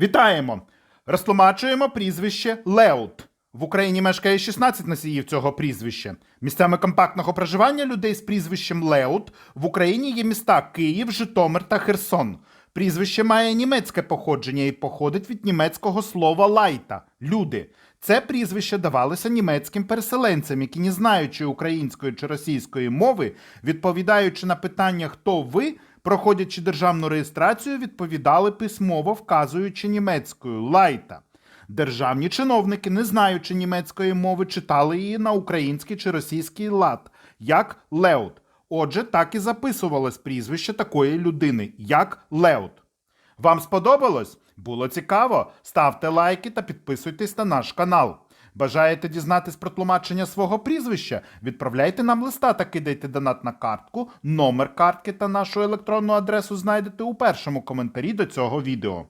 Вітаємо! Розтлумачуємо прізвище Леут. В Україні мешкає 16 носіїв цього прізвища. Місцями компактного проживання людей з прізвищем Леут в Україні є міста Київ, Житомир та Херсон. Прізвище має німецьке походження і походить від німецького слова лайта люди. Це прізвище давалося німецьким переселенцям, які, не знаючи української чи російської мови, відповідаючи на питання хто ви, проходячи державну реєстрацію, відповідали письмово, вказуючи німецькою лайта. Державні чиновники, не знаючи німецької мови, читали її на український чи російський лад, як Леут. Отже, так і записувалось прізвище такої людини, як Леут. Вам сподобалось? Було цікаво? Ставте лайки та підписуйтесь на наш канал. Бажаєте дізнатись про тлумачення свого прізвища? Відправляйте нам листа та кидайте донат на картку. Номер картки та нашу електронну адресу знайдете у першому коментарі до цього відео.